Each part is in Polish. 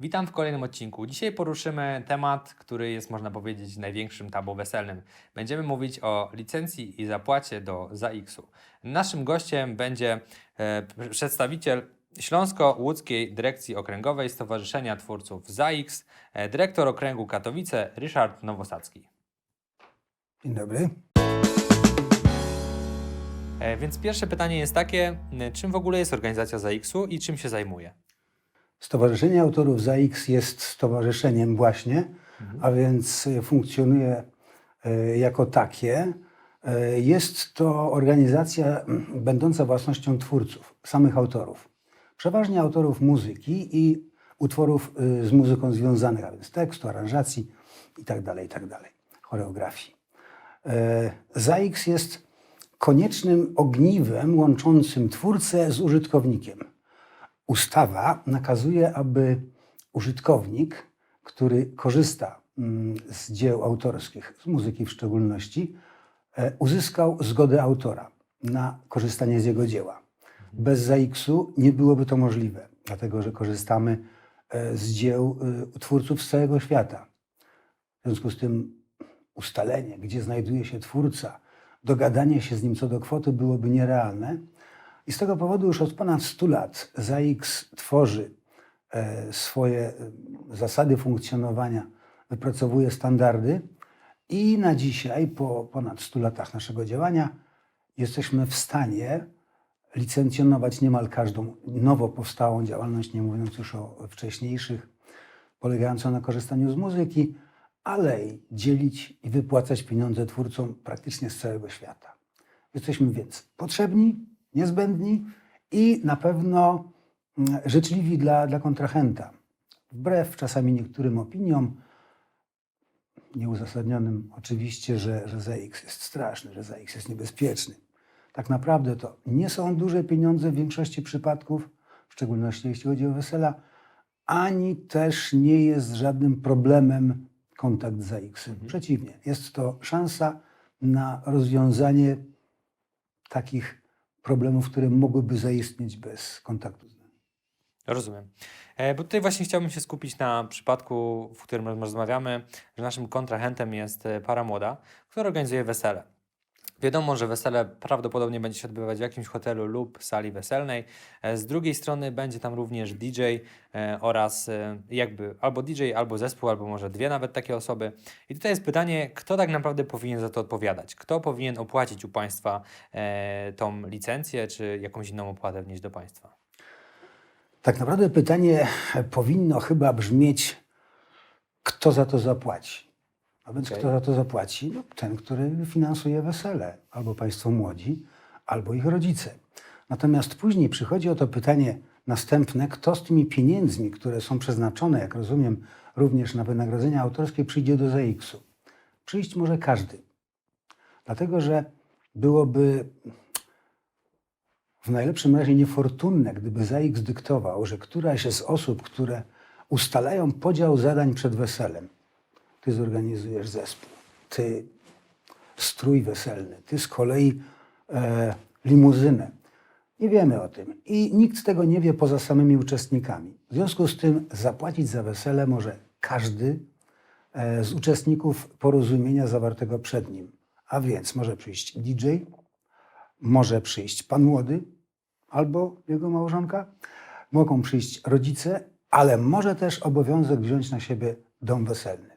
Witam w kolejnym odcinku. Dzisiaj poruszymy temat, który jest, można powiedzieć, największym tabu weselnym. Będziemy mówić o licencji i zapłacie do ZAX-u. Naszym gościem będzie e, przedstawiciel Śląsko-Łódzkiej Dyrekcji Okręgowej Stowarzyszenia Twórców ZAX, e, dyrektor okręgu Katowice Ryszard Nowosadzki. Dzień dobry. E, Więc pierwsze pytanie jest takie, czym w ogóle jest organizacja ZAX-u i czym się zajmuje? Stowarzyszenie Autorów ZAX jest stowarzyszeniem właśnie, a więc y, funkcjonuje y, jako takie. Y, Jest to organizacja mm, będąca własnością twórców, samych autorów. Przeważnie autorów muzyki i utworów y, z muzyką związanych, a więc tekstu, aranżacji itd., itd., choreografii. E, ZAX jest koniecznym ogniwem łączącym twórcę z użytkownikiem. Ustawa nakazuje, aby użytkownik, który korzysta mm, z dzieł autorskich, z muzyki w szczególności, e, uzyskał zgodę autora na korzystanie z jego dzieła. Bez ZAX-u nie byłoby to możliwe, dlatego że korzystamy e, z dzieł e, twórców z całego świata. W związku z tym ustalenie, gdzie znajduje się twórca, dogadanie się z nim co do kwoty byłoby nierealne. I z tego powodu już od ponad 100 lat ZAX tworzy e, swoje e, zasady funkcjonowania, wypracowuje standardy i na dzisiaj, po ponad 100 latach naszego działania, jesteśmy w stanie licencjonować niemal każdą nowo powstałą działalność, nie mówiąc już o wcześniejszych, polegającą na korzystaniu z muzyki, ale dzielić i wypłacać pieniądze twórcom praktycznie z całego świata. Jesteśmy więc potrzebni, niezbędni i na pewno mm, życzliwi dla, dla kontrahenta. Wbrew czasami niektórym opiniom, nieuzasadnionym oczywiście, że, że ZX jest straszny, że ZX jest niebezpieczny. Tak naprawdę to nie są duże pieniądze w większości przypadków, w szczególności jeśli chodzi o wesela, ani też nie jest żadnym problemem kontakt z ZX. Przeciwnie, jest to szansa na rozwiązanie takich problemów, które mogłyby zaistnieć bez kontaktu z nami. Rozumiem. E, Bo tutaj właśnie chciałbym się skupić na przypadku, w którym rozmawiamy, że naszym kontrahentem jest e, para młoda, która organizuje wesele. Wiadomo, że wesele prawdopodobnie będzie się odbywać w jakimś hotelu lub sali weselnej. E, Z drugiej strony będzie tam również DJ e, oraz e, jakby albo DJ, albo zespół, albo może dwie nawet takie osoby. I tutaj jest pytanie, kto tak naprawdę powinien za to odpowiadać? Kto powinien opłacić u państwa tą licencję, czy jakąś inną opłatę wnieść do państwa? Tak naprawdę pytanie powinno chyba brzmieć, kto za to zapłaci. A więc Okej. kto za to zapłaci? No, ten, który finansuje wesele, albo państwo młodzi, albo ich rodzice. Natomiast później przychodzi o to pytanie następne, kto z tymi pieniędzmi, które są przeznaczone, jak rozumiem, również na wynagrodzenia autorskie, przyjdzie do ZX-u. Przyjść może każdy. Dlatego, że byłoby w najlepszym razie niefortunne, gdyby ZAX dyktował, że któraś z osób, które ustalają podział zadań przed weselem, ty zorganizujesz zespół, ty strój weselny, ty z kolei e, limuzynę. Nie wiemy o tym i nikt tego nie wie poza samymi uczestnikami. W związku z tym zapłacić za wesele może każdy e, z uczestników porozumienia zawartego przed nim. A więc może przyjść DJ, może przyjść pan młody albo jego małżonka, mogą przyjść rodzice, ale może też obowiązek wziąć na siebie dom weselny.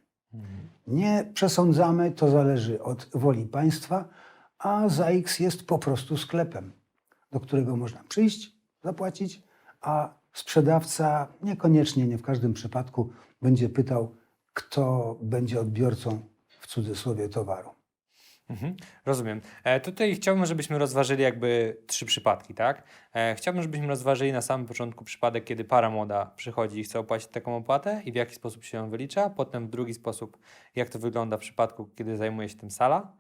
Nie przesądzamy, to zależy od woli państwa, a ZAX jest po prostu sklepem, do którego można przyjść, zapłacić, a sprzedawca niekoniecznie, nie w każdym przypadku będzie pytał, kto będzie odbiorcą w cudzysłowie towaru. Mhm, rozumiem. E, tutaj chciałbym, żebyśmy rozważyli jakby trzy przypadki, tak? E, chciałbym, żebyśmy rozważyli na samym początku przypadek, kiedy para młoda przychodzi i chce opłacić taką opłatę i w jaki sposób się ją wylicza. Potem w drugi sposób, jak to wygląda w przypadku, kiedy zajmuje się tym sala.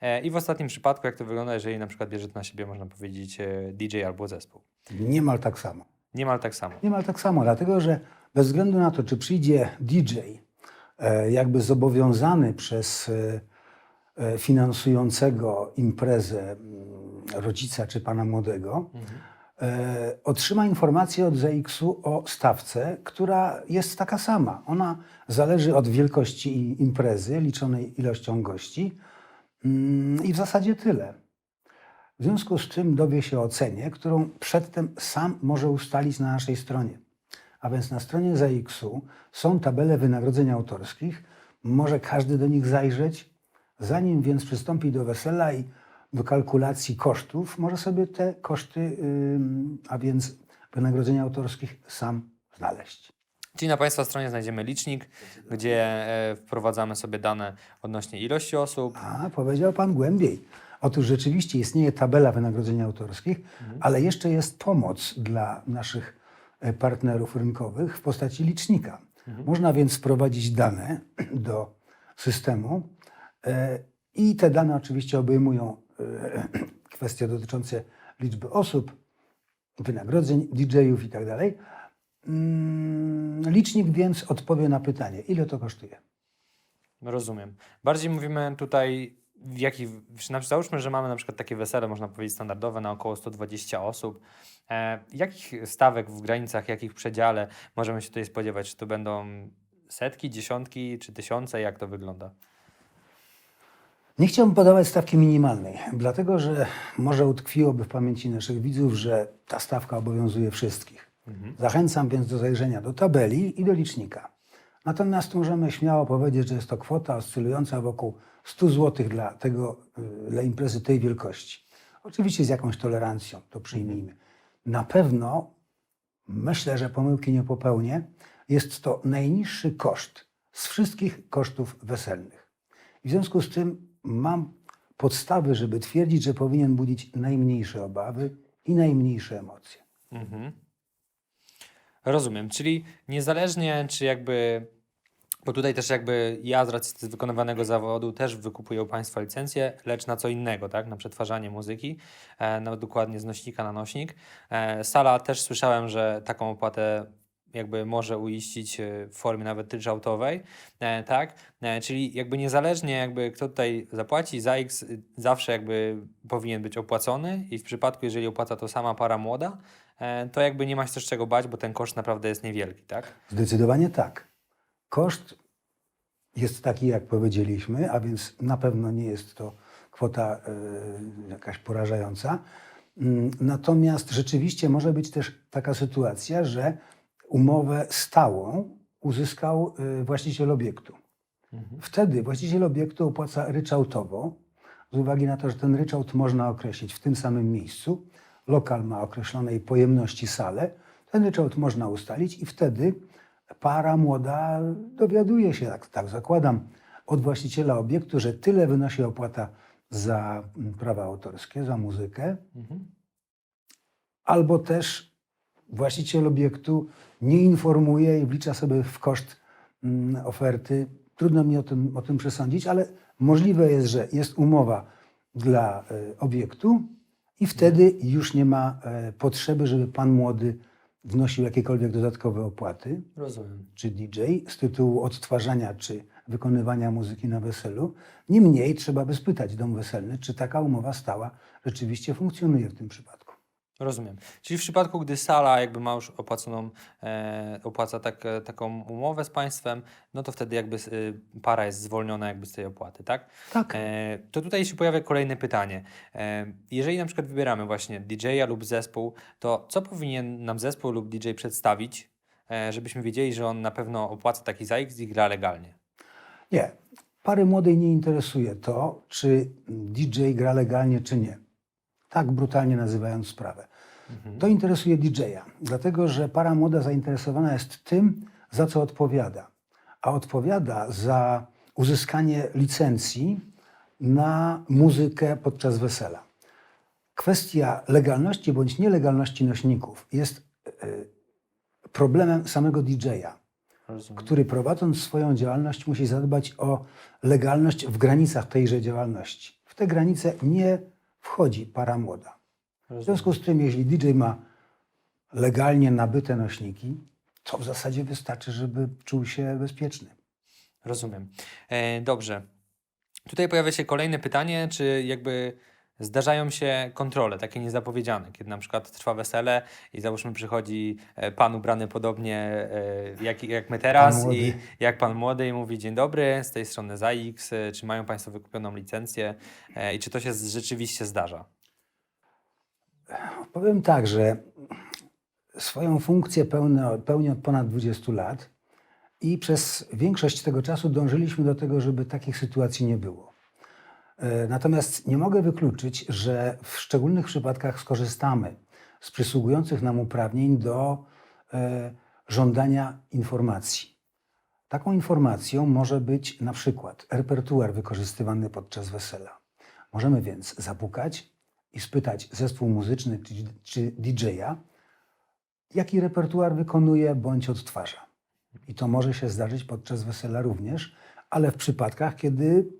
E, I w ostatnim przypadku, jak to wygląda, jeżeli na przykład bierze to na siebie, można powiedzieć, e, DJ albo zespół. Niemal tak samo. Niemal tak samo. Niemal tak samo, dlatego że bez względu na to, czy przyjdzie DJ, e, jakby zobowiązany przez e, finansującego imprezę mm, rodzica czy pana młodego, e, otrzyma informację od ZX-u o stawce, która jest taka sama. Ona zależy od wielkości imprezy, liczonej ilością gości Mm, i w zasadzie tyle. W związku z tym dowie się o cenie, którą przedtem sam może ustalić na naszej stronie. A więc na stronie ZX-u są tabele wynagrodzeń autorskich, może każdy do nich zajrzeć. Zanim więc przystąpi do wesela i do kalkulacji kosztów, może sobie te koszty, a więc wynagrodzeń autorskich sam znaleźć. Czyli na Państwa stronie znajdziemy licznik, gdzie e, wprowadzamy sobie dane odnośnie ilości osób. A, powiedział Pan głębiej. Otóż rzeczywiście istnieje tabela wynagrodzeń autorskich, ale jeszcze jest pomoc dla naszych e, partnerów rynkowych w postaci licznika. Można więc wprowadzić dane do systemu i te dane oczywiście obejmują e, kwestie dotyczące liczby osób, wynagrodzeń, DJ-ów i tak dalej. Mm, Licznik więc odpowie na pytanie, ile to kosztuje. Rozumiem. Bardziej mówimy tutaj, w jakich, na przykład załóżmy, że mamy na przykład takie wesele, można powiedzieć standardowe, na około 120 osób. E, jakich stawek w granicach, jakich przedziale możemy się tutaj spodziewać? Czy to będą setki, dziesiątki, czy tysiące? Jak to wygląda? Nie chciałbym podawać stawki minimalnej, dlatego że może utkwiłoby w pamięci naszych widzów, że ta stawka obowiązuje wszystkich. Zachęcam więc do zajrzenia do tabeli i do licznika. Natomiast możemy śmiało powiedzieć, że jest to kwota oscylująca wokół 100 zł dla, tego, y, dla imprezy tej wielkości. Oczywiście z jakąś tolerancją, to przyjmijmy. Na pewno, myślę, że pomyłki nie popełnię, jest to najniższy koszt z wszystkich kosztów weselnych. W związku z tym mam podstawy, żeby twierdzić, że powinien budzić najmniejsze obawy i najmniejsze emocje. Mhm. Rozumiem, czyli niezależnie czy jakby, bo tutaj też jakby ja z racji wykonywanego zawodu też wykupuję u Państwa licencję, lecz na co innego, tak, na przetwarzanie muzyki, e, dokładnie z nośnika na nośnik. E, sala też słyszałem, że taką opłatę jakby może uiścić e, w formie nawet ryczałtowej, e, tak, e, czyli jakby niezależnie jakby kto tutaj zapłaci, za X zawsze jakby powinien być opłacony i w przypadku, jeżeli opłaca to sama para młoda, to jakby nie ma się też czego bać, bo ten koszt naprawdę jest niewielki, tak? Zdecydowanie tak. Koszt jest taki, jak powiedzieliśmy, a więc na pewno nie jest to kwota jakaś porażająca. Mm, Natomiast rzeczywiście może być też taka sytuacja, że umowę stałą uzyskał e, właściciel obiektu. Wtedy właściciel obiektu opłaca ryczałtowo, z uwagi na to, że ten ryczałt można określić w tym samym miejscu. Lokal ma określonej pojemności salę. Ten ryczałt można ustalić i wtedy para młoda dowiaduje się, tak, tak zakładam, od właściciela obiektu, że tyle wynosi opłata za mm, prawa autorskie, za muzykę, albo też właściciel obiektu nie informuje i wlicza sobie w koszt mm, oferty. Trudno mi o tym, o tym przesądzić, ale możliwe jest, że jest umowa dla e, obiektu i wtedy już nie ma e, potrzeby, żeby pan młody wnosił jakiekolwiek dodatkowe opłaty Rozumiem. czy DJ z tytułu odtwarzania czy wykonywania muzyki na weselu. Niemniej trzeba by spytać dom weselny, czy taka umowa stała rzeczywiście funkcjonuje w tym przypadku. Rozumiem. Czyli w przypadku, gdy sala jakby ma już opłaconą, e, opłaca tak, e, taką umowę z państwem, no to wtedy jakby y, para jest zwolniona jakby z tej opłaty, tak? Tak. E, to tutaj się pojawia kolejne pytanie. E, jeżeli na przykład wybieramy właśnie DJ-a lub zespół, to co powinien nam zespół lub DJ przedstawić, e, żebyśmy wiedzieli, że on na pewno opłaca taki za X i gra legalnie? Nie. Pary młodej nie interesuje to, czy DJ gra legalnie, czy nie. Tak brutalnie nazywając sprawę. To interesuje DJ-a, dlatego że para młoda zainteresowana jest tym, za co odpowiada. A odpowiada za uzyskanie licencji na muzykę podczas wesela. Kwestia legalności bądź nielegalności nośników jest e, problemem samego DJ-a który prowadząc swoją działalność musi zadbać o legalność w granicach tejże działalności. W te granice nie wchodzi para młoda. W związku z tym, jeśli DJ ma legalnie nabyte nośniki, to w zasadzie wystarczy, żeby czuł się bezpieczny. Rozumiem. E, dobrze. Tutaj pojawia się kolejne pytanie, czy jakby zdarzają się kontrole, takie niezapowiedziane, kiedy na przykład trwa wesele i załóżmy przychodzi e, pan ubrany podobnie e, jak, jak my teraz i jak pan młody i mówi dzień dobry, z tej strony ZAX, e, czy mają państwo wykupioną licencję i czy to się rzeczywiście zdarza? Powiem tak, że swoją funkcję pełnię, pełnię od ponad 20 lat i przez większość tego czasu dążyliśmy do tego, żeby takich sytuacji nie było. E, Natomiast nie mogę wykluczyć, że w szczególnych przypadkach skorzystamy z przysługujących nam uprawnień do e, żądania informacji. Taką informacją może być na przykład repertuar wykorzystywany podczas wesela. Możemy więc zapukać i spytać zespół muzyczny czy, czy DJ-a, jaki repertuar wykonuje bądź odtwarza. I to może się zdarzyć podczas wesela również, ale w przypadkach, kiedy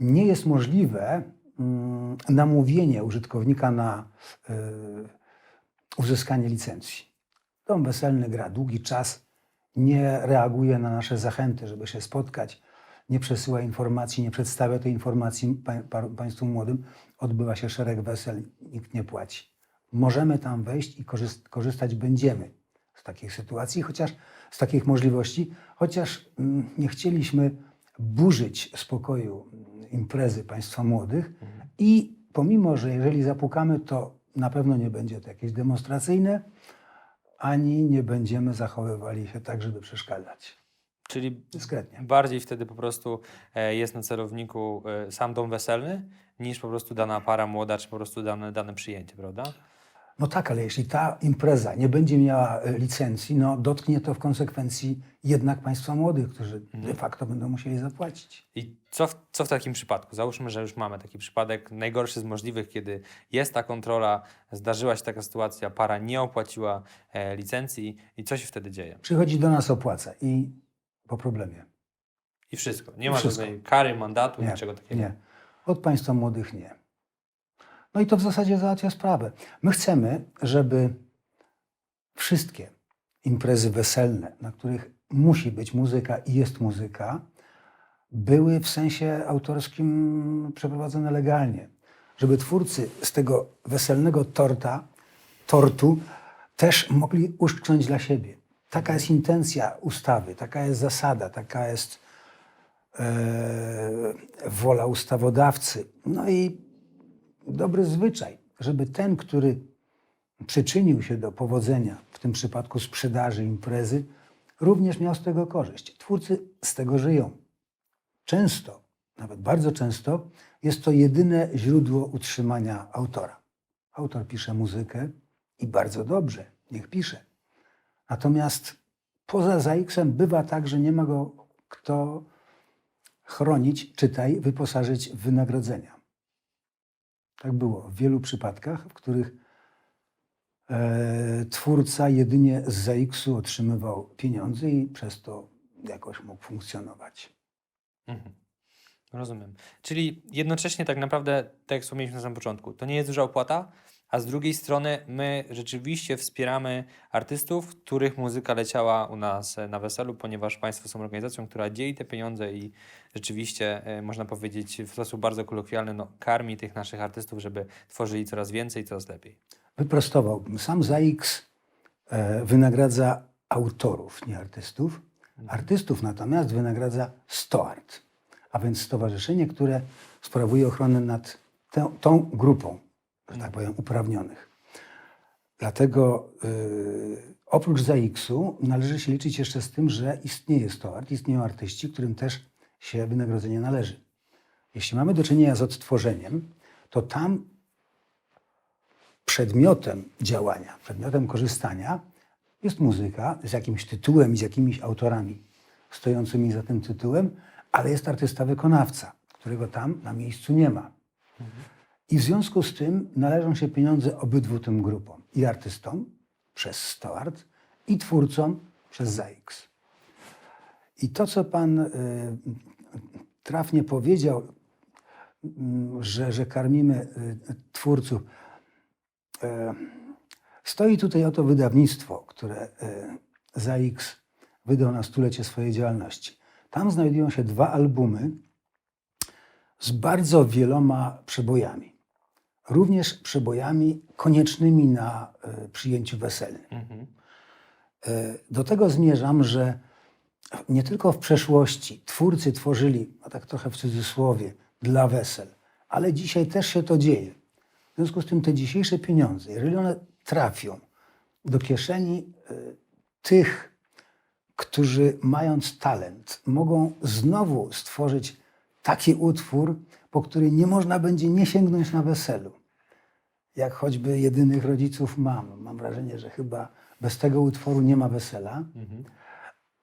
nie jest możliwe mm, namówienie użytkownika na y, uzyskanie licencji. Dom weselny gra długi czas, nie reaguje na nasze zachęty, żeby się spotkać, nie przesyła informacji, nie przedstawia tej informacji pa, pa, Państwu młodym. Odbywa się szereg wesel, nikt nie płaci. Możemy tam wejść i korzyst, korzystać będziemy z takich sytuacji, chociaż z takich możliwości, chociaż mm, nie chcieliśmy burzyć spokoju imprezy Państwa młodych i pomimo, że jeżeli zapukamy, to na pewno nie będzie to jakieś demonstracyjne, ani nie będziemy zachowywali się tak, żeby przeszkadzać. Czyli Dyskretnie. bardziej wtedy po prostu e, jest na celowniku e, sam dom weselny, niż po prostu dana para młoda, czy po prostu dane, dane przyjęcie, prawda? No tak, ale jeśli ta impreza nie będzie miała e, licencji, no dotknie to w konsekwencji jednak Państwa młodych, którzy de facto będą musieli zapłacić. I co w, co w takim przypadku? Załóżmy, że już mamy taki przypadek, najgorszy z możliwych, kiedy jest ta kontrola, zdarzyła się taka sytuacja, para nie opłaciła e, licencji i co się wtedy dzieje? Przychodzi do nas opłaca i po problemie. I wszystko. Nie ma Wszystko. żadnej kary, mandatu, Nie, niczego takiego. nie. Od Państwa młodych nie. No i to w zasadzie załatwia sprawę. My chcemy, żeby wszystkie imprezy weselne, na których musi być muzyka i jest muzyka, były w sensie autorskim przeprowadzone legalnie. Żeby twórcy z tego weselnego torta, tortu też mogli uszczknąć dla siebie. Taka jest intencja ustawy, taka jest zasada, taka jest e, wola ustawodawcy. No i dobry zwyczaj, żeby ten, który przyczynił się do powodzenia, w tym przypadku sprzedaży imprezy, również miał z tego korzyść. Twórcy z tego żyją. Często, nawet bardzo często, jest to jedyne źródło utrzymania autora. Autor pisze muzykę i bardzo dobrze, niech pisze. Natomiast poza ZAX-em bywa tak, że nie ma go kto chronić, czytaj, wyposażyć w wynagrodzenia. Tak było w wielu przypadkach, w których e, twórca jedynie z ZAX-u otrzymywał pieniądze i przez to jakoś mógł funkcjonować. Mhm. Rozumiem. Czyli jednocześnie tak naprawdę, tak jak wspomnieliśmy na samym początku, to nie jest duża opłata, a z drugiej strony my rzeczywiście wspieramy artystów, których muzyka leciała u nas na weselu, ponieważ Państwo są organizacją, która dzieli te pieniądze i rzeczywiście, e, można powiedzieć w sposób bardzo kolokwialny, no, karmi tych naszych artystów, żeby tworzyli coraz więcej i coraz lepiej. Wyprostowałbym. Sam ZAX e, wynagradza autorów, nie artystów. Artystów natomiast wynagradza STOART, a więc stowarzyszenie, które sprawuje ochronę nad tą grupą, że tak powiem, uprawnionych. Dlatego y, oprócz ZAX-u należy się liczyć jeszcze z tym, że istnieje STOART, istnieją artyści, którym też się wynagrodzenie należy. Jeśli mamy do czynienia z odtworzeniem, to tam przedmiotem działania, przedmiotem korzystania jest muzyka z jakimś tytułem i z jakimiś autorami stojącymi za tym tytułem, ale jest artysta wykonawca, którego tam na miejscu nie ma. I w związku z tym należą się pieniądze obydwu tym grupom. I artystom przez STOART i twórcom przez ZAX. I to, co pan y, trafnie powiedział, mm, że, że karmimy y, twórców, E, Stoi tutaj oto wydawnictwo, które e, ZAX wydał na stulecie swojej działalności. Tam znajdują się dwa albumy z bardzo wieloma przebojami. Również przebojami koniecznymi na e, przyjęciu weselnym. Mhm. E, Do tego zmierzam, że nie tylko w przeszłości twórcy tworzyli, a tak trochę w cudzysłowie, dla wesel, ale dzisiaj też się to dzieje. W związku z tym te dzisiejsze pieniądze, jeżeli one trafią do kieszeni e, tych, którzy mając talent, mogą znowu stworzyć taki utwór, po który nie można będzie nie sięgnąć na weselu. Jak choćby jedynych rodziców mam. Mam wrażenie, że chyba bez tego utworu nie ma wesela.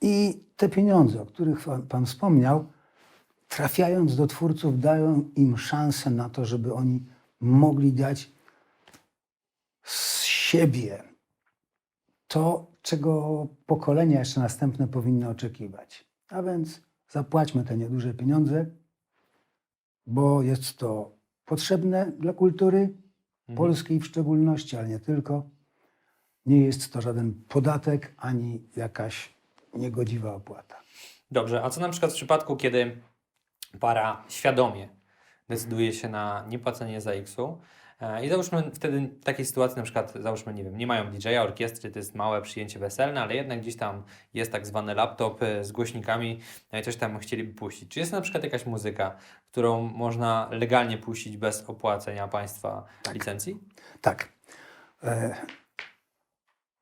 I te pieniądze, o których pan, pan wspomniał, trafiając do twórców, dają im szansę na to, żeby oni mogli dać z siebie to, czego pokolenia jeszcze następne powinny oczekiwać. A więc zapłaćmy te nieduże pieniądze, bo jest to potrzebne dla kultury polskiej w szczególności, ale nie tylko. Nie jest to żaden podatek ani jakaś niegodziwa opłata. Dobrze, a co na przykład w przypadku, kiedy para świadomie decyduje się na niepłacenie za X-u i załóżmy wtedy w takiej sytuacji na przykład, załóżmy, nie wiem, nie mają DJ-a, orkiestry, to jest małe przyjęcie weselne, ale jednak gdzieś tam jest tak zwany laptop e, z głośnikami no i coś tam chcieliby puścić. Czy jest na przykład jakaś muzyka, którą można legalnie puścić bez opłacenia państwa licencji? Tak. E,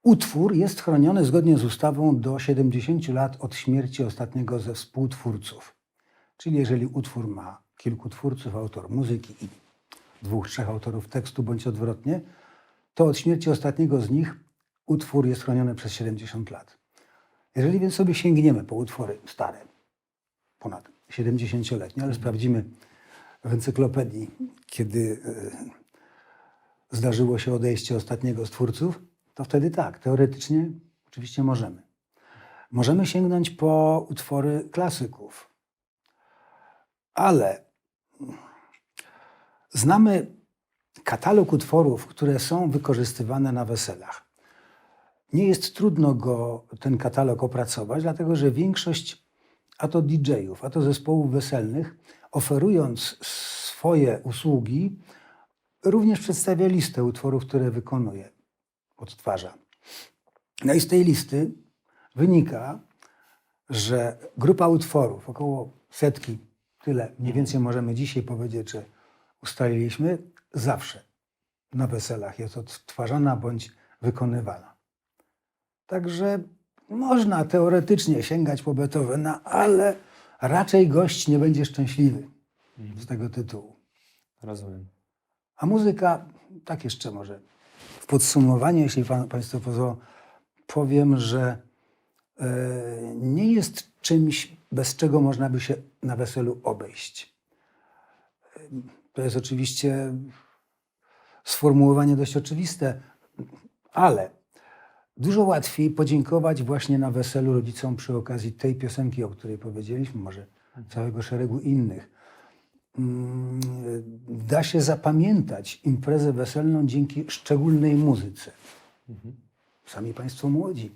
utwór jest chroniony zgodnie z ustawą do 70 lat od śmierci ostatniego ze współtwórców. Czyli jeżeli utwór ma kilku twórców, autor muzyki i dwóch, trzech autorów tekstu, bądź odwrotnie, to od śmierci ostatniego z nich utwór jest chroniony przez 70 lat. Jeżeli więc sobie sięgniemy po utwory stare, ponad 70-letnie, ale sprawdzimy w encyklopedii, kiedy e, zdarzyło się odejście ostatniego z twórców, to wtedy tak, teoretycznie oczywiście możemy. Możemy sięgnąć po utwory klasyków, ale znamy katalog utworów, które są wykorzystywane na weselach. Nie jest trudno go, ten katalog opracować, dlatego że większość, a to DJ-ów, a to zespołów weselnych, oferując swoje usługi, również przedstawia listę utworów, które wykonuje, odtwarza. No i z tej listy wynika, że grupa utworów, około setki, tyle mniej więcej możemy dzisiaj powiedzieć, że ustaliliśmy, zawsze na weselach jest odtwarzana bądź wykonywana. Także można teoretycznie sięgać po Beethovena, ale raczej gość nie będzie szczęśliwy z tego tytułu. Rozumiem. A muzyka, tak jeszcze może w podsumowaniu, jeśli pan, Państwo pozwolą, powiem, że e, nie jest czymś, bez czego można by się na weselu obejść. E, To jest oczywiście sformułowanie dość oczywiste, ale dużo łatwiej podziękować właśnie na weselu rodzicom przy okazji tej piosenki, o której powiedzieliśmy, może całego szeregu innych. Mm, Da się zapamiętać imprezę weselną dzięki szczególnej muzyce. Sami Państwo młodzi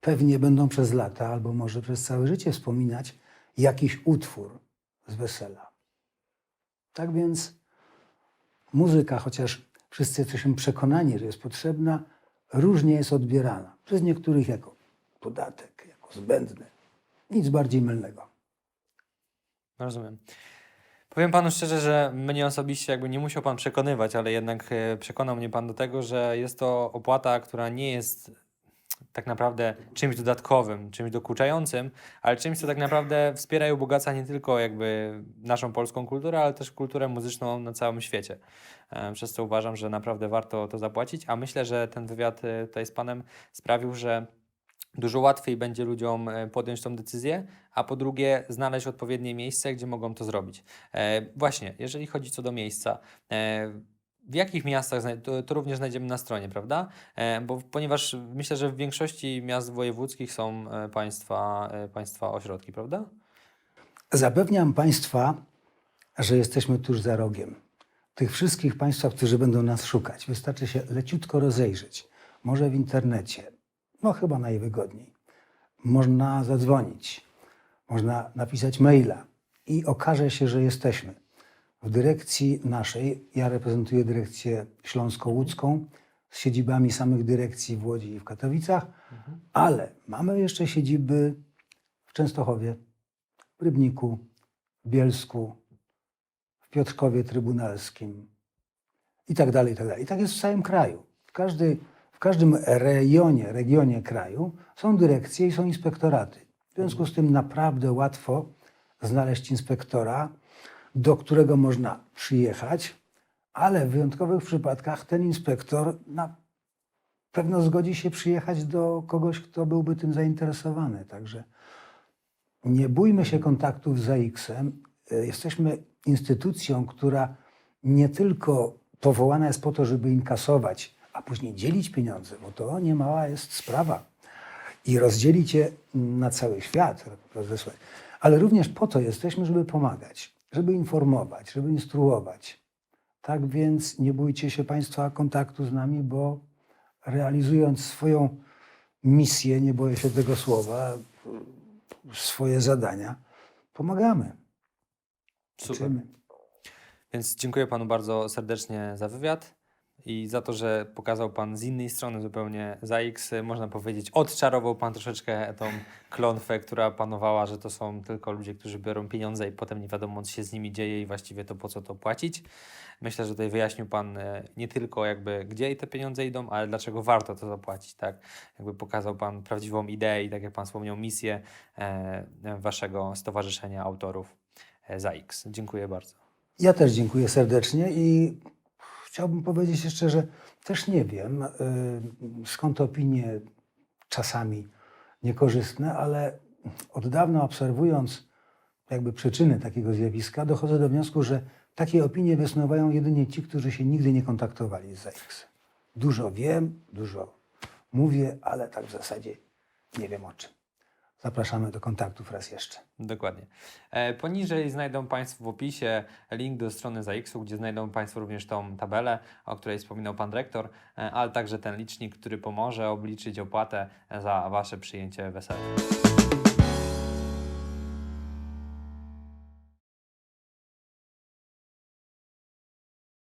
pewnie będą przez lata albo może przez całe życie wspominać jakiś utwór z wesela. Tak więc muzyka, chociaż wszyscy jesteśmy przekonani, że jest potrzebna, różnie jest odbierana. Przez niektórych jako podatek, jako zbędne. Nic bardziej mylnego. Rozumiem. Powiem panu szczerze, że mnie osobiście jakby nie musiał pan przekonywać, ale jednak e, przekonał mnie pan do tego, że jest to opłata, która nie jest tak naprawdę czymś dodatkowym, czymś dokuczającym, ale czymś, co tak naprawdę wspiera i ubogaca nie tylko jakby naszą polską kulturę, ale też kulturę muzyczną na całym świecie. E, Przez co uważam, że naprawdę warto to zapłacić, a myślę, że ten wywiad e, tutaj z panem sprawił, że dużo łatwiej będzie ludziom e, podjąć tą decyzję, a po drugie znaleźć odpowiednie miejsce, gdzie mogą to zrobić. Właśnie, jeżeli chodzi co do miejsca, w jakich miastach, to, to również znajdziemy na stronie, prawda? E, bo ponieważ myślę, że w większości miast wojewódzkich są e, państwa, e, państwa ośrodki, prawda? Zapewniam Państwa, że jesteśmy tuż za rogiem. Tych wszystkich Państwa, którzy będą nas szukać, wystarczy się leciutko rozejrzeć. Może w internecie, no chyba najwygodniej. Można zadzwonić, można napisać maila i okaże się, że jesteśmy. W dyrekcji naszej, ja reprezentuję dyrekcję śląsko-łódzką z siedzibami samych dyrekcji w Łodzi i w Katowicach, ale mamy jeszcze siedziby w Częstochowie, w Rybniku, w Bielsku, w Piotrkowie Trybunalskim i tak dalej, i tak dalej. I tak jest w całym kraju. Każdy, w każdym rejonie, regionie kraju są dyrekcje i są inspektoraty. W związku z tym naprawdę łatwo znaleźć inspektora, do którego można przyjechać, ale w wyjątkowych przypadkach ten inspektor na pewno zgodzi się przyjechać do kogoś, kto byłby tym zainteresowany. Także nie bójmy się kontaktów z AX-em. E, Jesteśmy instytucją, która nie tylko powołana jest po to, żeby inkasować, a później dzielić pieniądze, bo to niemała jest sprawa. I rozdzielić je na cały świat, rozesłać. Ale również po to jesteśmy, żeby pomagać, żeby informować, żeby instruować. Tak więc nie bójcie się Państwa kontaktu z nami, bo realizując swoją misję, nie boję się tego słowa, swoje zadania, pomagamy. Super. Uczymy. Więc dziękuję panu bardzo serdecznie za wywiad i za to, że pokazał pan z innej strony zupełnie ZAX. Można powiedzieć, odczarował pan troszeczkę tą klątwę, która panowała, że to są tylko ludzie, którzy biorą pieniądze i potem nie wiadomo, co się z nimi dzieje i właściwie to po co to płacić. Myślę, że tutaj wyjaśnił pan e, nie tylko jakby gdzie te pieniądze idą, ale dlaczego warto to zapłacić, tak? Jakby pokazał pan prawdziwą ideę i tak jak pan wspomniał, misję e, waszego stowarzyszenia autorów e, ZAX. Dziękuję bardzo. Ja też dziękuję serdecznie i chciałbym powiedzieć jeszcze, że też nie wiem, y, skąd opinie czasami niekorzystne, ale od dawna obserwując jakby przyczyny takiego zjawiska, dochodzę do wniosku, że takie opinie wysnuwają jedynie ci, którzy się nigdy nie kontaktowali z ZX. Dużo wiem, dużo mówię, ale tak w zasadzie nie wiem o czym. Zapraszamy do kontaktów raz jeszcze. Dokładnie. E, Poniżej znajdą Państwo w opisie link do strony ZAX-u, gdzie znajdą Państwo również tą tabelę, o której wspominał Pan Dyrektor, e, ale także ten licznik, który pomoże obliczyć opłatę za Wasze przyjęcie wesela.